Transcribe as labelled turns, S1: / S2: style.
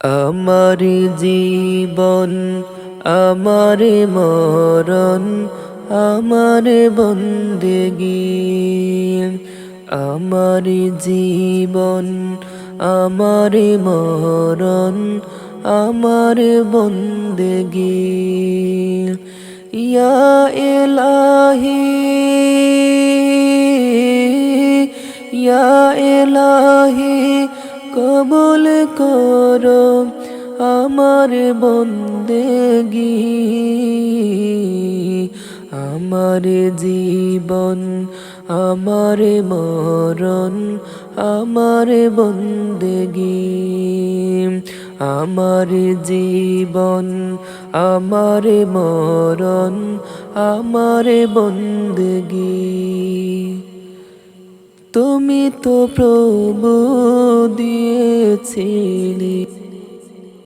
S1: আমার জীবন, আমার মরণ, আমার বন্দেগি। আমার জীবন, আমার মরণ, আমার বন্দেগি। ইয়া এলাহি ইয়া এলাহি কবুল করো আমার বন্দেগি আমার জীবন, আমার মরণ, আমার বন্দেগি আমার জীবন, আমার মরণ, আমার বন্দেগি তুমি তো প্রভু দিয়েছিলে।